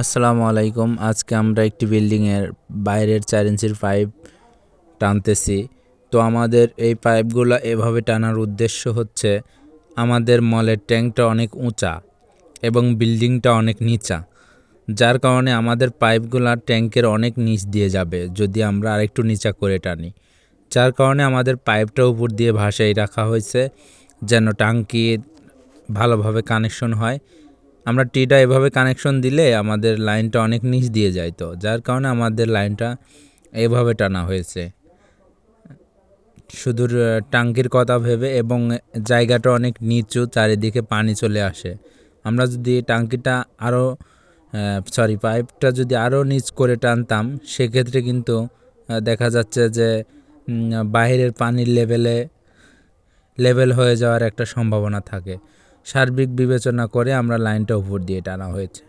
আসসালামু আলাইকুম। আজকে আমরা একটি বিল্ডিংয়ের বাইরের চার ইঞ্চির পাইপ টানতেছি। তো আমাদের এই পাইপগুলো এভাবে টানার উদ্দেশ্য হচ্ছে, আমাদের মলের ট্যাঙ্কটা অনেক উঁচা এবং বিল্ডিংটা অনেক নিচা। যার কারণে আমাদের পাইপগুলা ট্যাঙ্কের অনেক নিচ দিয়ে যাবে, যদি আমরা আরেকটু নিচা করে টানি। যার কারণে আমাদের পাইপটা উপর দিয়ে ভাসাই রাখা হয়েছে, যেন টাঙ্কি ভালোভাবে কানেকশন হয়। আমরা টিটা এভাবে কানেকশন দিলে আমাদের লাইনটা অনেক নিচ দিয়ে যায় তো। যার কারণে আমাদের লাইনটা এভাবে টানা হয়েছে। শুধু টাঙ্কির কথা ভেবে এবং জায়গাটা অনেক নিচু, চারিদিকে পানি চলে আসে। আমরা যদি টাঙ্কিটা আরও সরি পাইপটা যদি আরও নিচ করে টানতাম, সেক্ষেত্রে কিন্তু দেখা যাচ্ছে যে বাইরের পানির লেভেলে লেভেল হয়ে যাওয়ার একটা সম্ভাবনা থাকে। সার্বিক বিবেচনা করে আমরা লাইনটা উপর দিয়ে টানা হয়েছে।